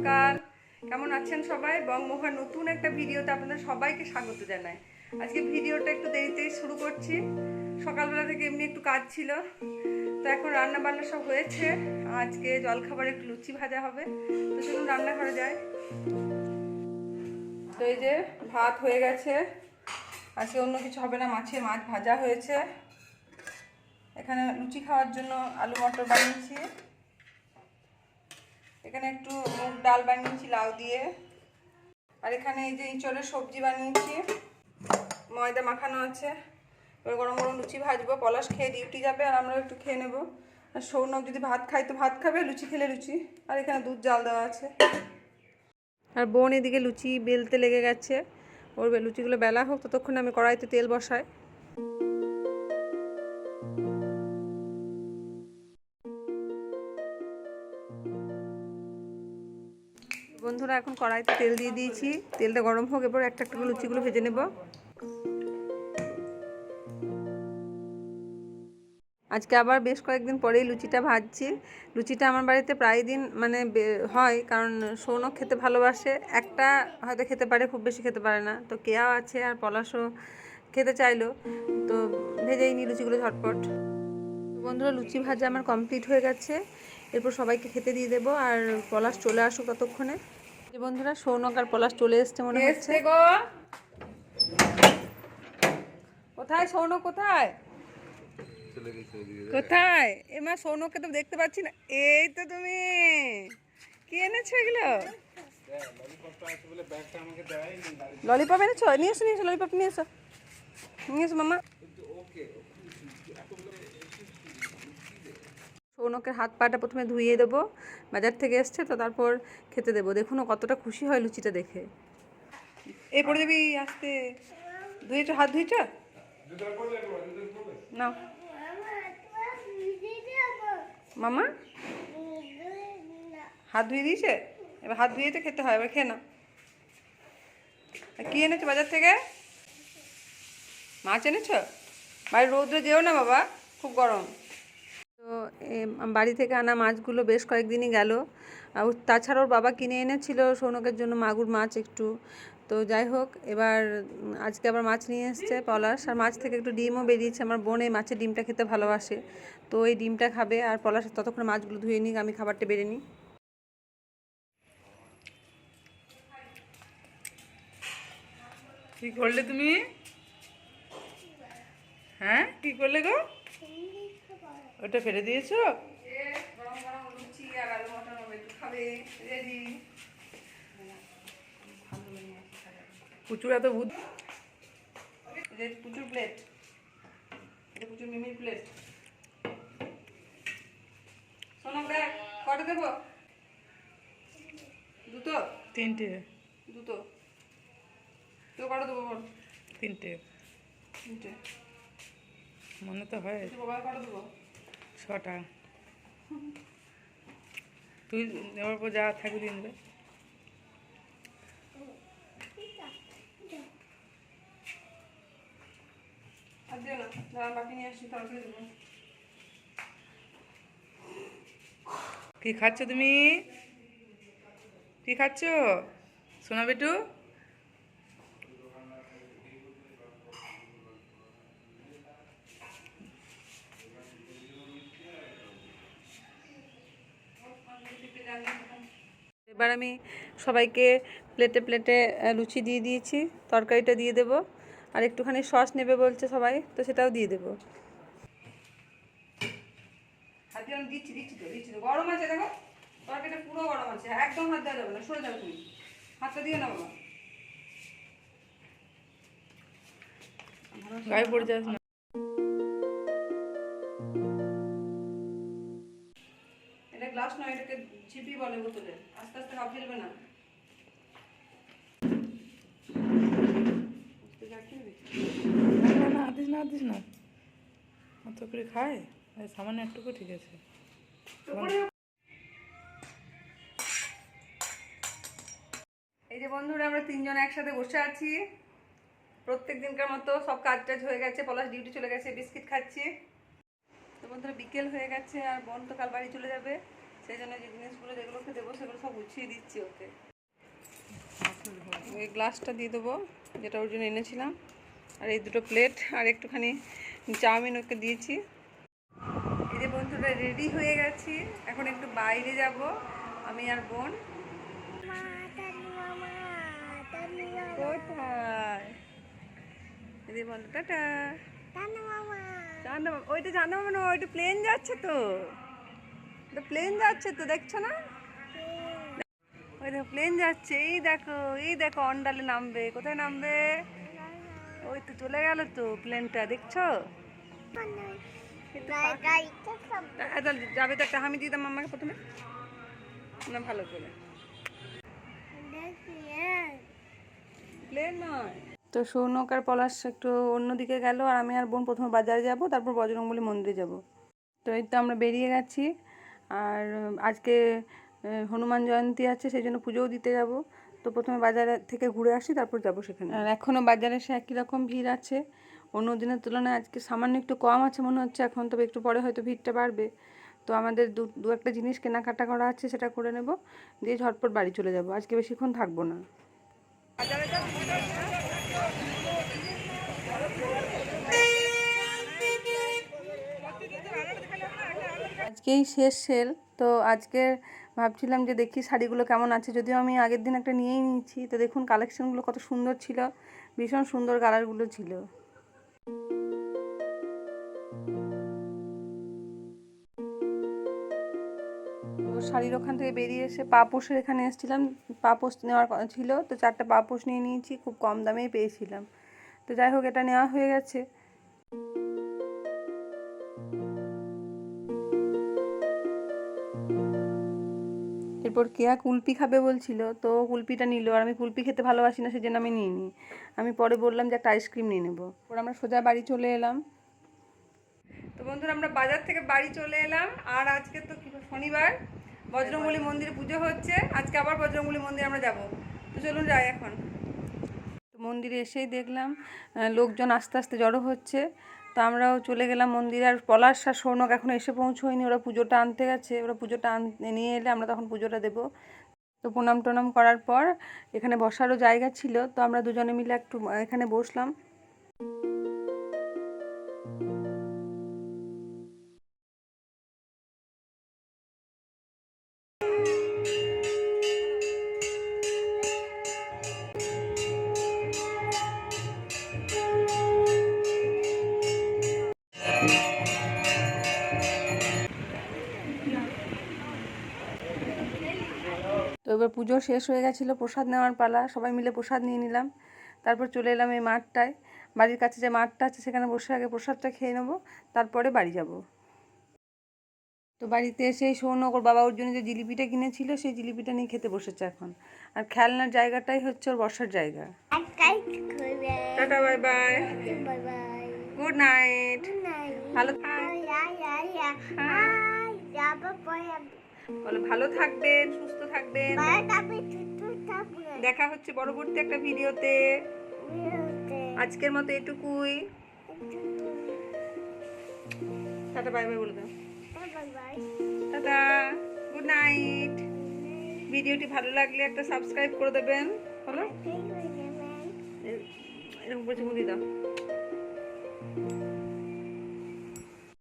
সকাল কেমন আছেন সবাই? বংমোহার নতুন একটা ভিডিওতে আপনাদের সবাইকে স্বাগত জানাই। আজকে ভিডিওটা একটু দেরিতেই শুরু করছি। সকালবেলা থেকে এমনি একটু কাজ ছিল। তো এখন রান্না বান্না সব হয়েছে। আজকে জলখাবার একটু লুচি ভাজা হবে। তো চলুন রান্নাঘরে যাই। তো এই যে ভাত হয়ে গেছে। আজকে অন্য কিছু হবে না। মাছের মাছ ভাজা হয়েছে। এখানে লুচি খাওয়ার জন্য আলু মটর বানিয়েছি। এখানে একটু মুগ ডাল বানিয়েছি, লাউ দিয়ে। আর এখানে এই যে ইঁচড়ের সবজি বানিয়েছি। ময়দা মাখানো আছে। এবার গরম গরম লুচি ভাজবো, পলাশ খেয়ে ডিউটি যাবে আর আমরাও একটু খেয়ে নেব। আর সৌনক যদি ভাত খাই তো ভাত খাবে, লুচি খেলে লুচি। আর এখানে দুধ জাল দেওয়া আছে। আর বোন এদিকে লুচি বেলতে লেগে গেছে। ওর লুচিগুলো বেলা হোক, ততক্ষণ আমি কড়াইতে তেল বসাই। বন্ধুরা, এখন কড়াইতে তেল দিয়ে দিয়েছি। তেলটা গরম হোক এবার একটা একটা লুচিগুলো ভেজে নেব। আজকে আবার বেশ কয়েকদিন পরেই লুচিটা ভাজছি। লুচিটা আমার বাড়িতে প্রায় দিন মানে হয়, কারণ সৌনক খেতে ভালোবাসে। একটা হয়তো খেতে পারে, খুব বেশি খেতে পারে না। তো কেয়াও আছে আর পলাশও খেতে চাইলো। তো ভেজেই নি লুচিগুলো ঝটপট। বন্ধুরা, লুচি ভাজা আমার কমপ্লিট হয়ে গেছে। এরপর সবাইকে খেতে দিয়ে দেবো আর পলাশ চলে আসুক ততক্ষণে। যে বন্ধুরা সৌনক আর পলাশ চলে এসছে মনে হচ্ছে। গো। কোথায় সৌনক কোথায়? কোথায়? এমা সৌনককে তো দেখতে পাচ্ছি না। এই তো তুমি। কি এনেছো এগুলো? ললিপপ এনেছো? নিয়ে এসো নিয়ে এসো ললিপপ নিয়ে এসো। নিয়ে এসো মামা। সৌনকের হাত পাটা প্রথমে ধুইয়ে দেবো, বাজার থেকে এসছে, তো তারপর খেতে দেবো। দেখুন ও কতটা খুশি হয় লুচিটা দেখে। এই পড়ে যাবি আসতে ধুয়েছো হাত ধুয়েছো নাও। মামা? হাত ধুয়ে দিয়েছে? এবার হাত ধুয়ে তো খেতে হয়, এবার খেয়ে আর কি এনেছো বাজার থেকে? মাছ এনেছো? বাড়ি রৌদ্রে যেও না বাবা, খুব গরম। তো বাড়ি থেকে আনা মাছগুলো বেশ কয়েকদিনই গেল। আর বাবা কিনে এনেছিল সৌনকের জন্য মাগুর মাছ একটু। তো যাই হোক, এবার আজকে আবার মাছ নিয়ে এসছে পলাশ। আর মাছ থেকে একটু ডিমও বেরিয়েছে। আমার বোন এই মাছের ডিমটা খেতে ভালোবাসে। তো এই ডিমটা খাবে। আর পলাশ ততক্ষণ মাছগুলো ধুয়ে নিক, আমি খাবারটা বেড়ে নিই। কি করলে তুমি? হ্যাঁ কি করলে গো? ওটা ফেলে দিয়েছ? এত বুদ্ধি যে প্লেট। মিমির প্লেট। কটা দেবো? দুটো? তিনটে। দুটো। তো কটা দেবো বল? তিনটে। তিনটে। মনে তো হয়। বাবা কটা দেবো? ছটা। তুই নেওয়ার পর যা থাকবে দিয়ে নেবে আর দিও না দাঁড়া বাকি নিয়ে আসছি তরকারি দেবো। কি খাচ্ছ তুমি? কি খাচ্ছ? সোনা বেটু? এবার আমি সবাইকে প্লেটে প্লেটে লুচি দিয়ে দিয়েছি তরকারিটা দিয়ে দেবো। আর একটুখানি সস নেবে বলছে সবাই তো সেটাও দিয়ে দেবো। দিচ্ছি দিচ্ছি তো দিচ্ছি গরম আছে দেখো। তরকারিটা পুরো গরম আছে। একদম হাত দেওয়া যাবে না সরে যাবে তুমি। হাতটা দিয়ে না গায়ে পড়ে যাস না। বলে বোতলে। আস্তে আস্তে হাফ ফেলবে না। না না দিস না দিস না। অত করে খায়। সামান্য একটুকু ঠিক আছে। এই যে বন্ধুরা আমরা তিনজন একসাথে বসে আছি। প্রত্যেক দিনকার মতো সব কাজ টাজ হয়ে গেছে পলাশ ডিউটি চলে গেছে বিস্কিট খাচ্ছি। তো বন্ধুরা বিকেল হয়ে গেছে আর বোন তো কাল বাড়ি চলে যাবে। সেই জন্য যে জিনিসগুলো যেগুলোকে দেবো সেগুলো সব গুছিয়ে দিচ্ছি ওকে। এই গ্লাসটা দিয়ে দেবো যেটা ওর জন্য এনেছিলাম। আর এই দুটো প্লেট আর একটুখানি চাউমিন ওকে দিয়েছি। এই যে বন্ধুরা রেডি হয়ে গেছি। এখন একটু বাইরে যাব আমি আর বোন। কোথায়? দিদি বলো টাটা ওইটা জানো মানে ওইটা প্লেন যাচ্ছে তো। ওটা প্লেন যাচ্ছে তো দেখছ না? ওই দেখো প্লেন যাচ্ছে এই দেখো এই দেখো অন্ডালে নামবে কোথায় নামবে? ওই তো চলে গেল তো প্লেনটা দেখছ? আহ, যাবে তো একটা হামি দিয়ে দাম আমাকে প্রথমে। না ভালো করে। প্লেন নয়। তো সৌনক আর পলাশ একটু অন্যদিকে গেল আর আমি আর বোন প্রথমে বাজারে যাব তারপর বজরংবলী মন্দিরে যাব। তো এই তো আমরা বেরিয়ে গেছি। আর আজকে হনুমান জয়ন্তী আছে সেই জন্য পুজোও দিতে যাব। তো প্রথমে বাজারে থেকে ঘুরে আসি তারপর যাব সেখানে। আর এখনও বাজারে সে একই রকম ভিড় আছে। অন্য দিনের তুলনায় আজকে সামান্য একটু কম আছে মনে হচ্ছে এখন তবে একটু পরে হয়তো ভিড়টা বাড়বে। তো আমাদের দু দু একটা জিনিস কেনাকাটা করা আছে সেটা করে নেব। দিয়ে ঝটপট বাড়ি চলে যাব। আজকে বেশিক্ষণ থাকব না। আজকেই শেষ সেল। তো আজকে ভাবছিলাম যে দেখি শাড়িগুলো কেমন আছে। যদিও আমি আগের দিন একটা নিয়েই নিয়েছি। তো দেখুন কালেকশনগুলো কত সুন্দর ছিল। ভীষণ সুন্দর কালারগুলো ছিল। শাড়ির ওখান থেকে বেরিয়ে এসে পাপোশের এখানে এসেছিলাম। পাপোশ নেওয়ার ছিল। তো চারটে পাপোশ নিয়ে নিয়েছি। খুব কম দামেই পেয়েছিলাম। তো যাই হোক, এটা নেওয়া হয়ে গেছে। এরপর কেয়া কুলপি খাবে বলছিল, তো কুলপিটা নিল। আর আমি কুলপি খেতে ভালোবাসি না, সেজন্য আমি নিইনি। আমি পরে বললাম যে, একটা আইসক্রিম নিয়ে নেব। ওর আমরা সোজা বাড়ি চলে এলাম। তো বন্ধুরা, আমরা বাজার থেকে বাড়ি চলে এলাম। আর আজকে তো শনিবার। বজরংবলী মন্দিরে পুজো হচ্ছে। আজকে আবার বজরংবলী মন্দিরে আমরা যাব। তো চলুন যাই এখন। মন্দিরে এসেই দেখলাম লোকজন আস্তে আস্তে জড়ো হচ্ছে। তো আমরাও চলে গেলাম মন্দিরে। আর পলাশ আর সৌনক এখন এসে পৌঁছোয়নি, ওরা পুজোটা আনতে গেছে। ওরা পুজোটা নিয়ে এলে আমরা তখন পুজোটা দেবো। তো প্রণাম টনাম করার পর এখানে বসারও জায়গা ছিল। তো আমরা দুজনে মিলে একটু, এখানে বসলাম। এবার পুজো শেষ হয়ে গেছিল প্রসাদ নেওয়ার পালা সবাই মিলে প্রসাদ নিয়ে নিলাম। তারপর চলে এলাম এই মাঠটায়। বাড়ির কাছে যে মাঠটা আছে সেখানে বসে আগে প্রসাদটা খেয়ে নেব তারপরে বাড়ি যাব। তো বাড়িতে এসে সৌনক ওর বাবা ওর জন্য যে জিলিপিটা কিনেছিল সেই জিলিপিটা নিয়ে খেতে বসেছে এখন। আর খেলনার জায়গাটাই হচ্ছে ওর বসার জায়গা। Tata bye bye. Good night. ভালো বলো ভালো থাকবেন সুস্থ থাকবেন। দেখা হচ্ছে পরবর্তী একটা ভিডিওতে। আজকের মতো এটুকুই। টাটা বাই বাই বলে দাও। Tata good night. ভিডিওটি ভালো লাগলে একটা সাবস্ক্রাইব করে দেবেন। বলো। এরকম করে চুমু দিয়ে দাও।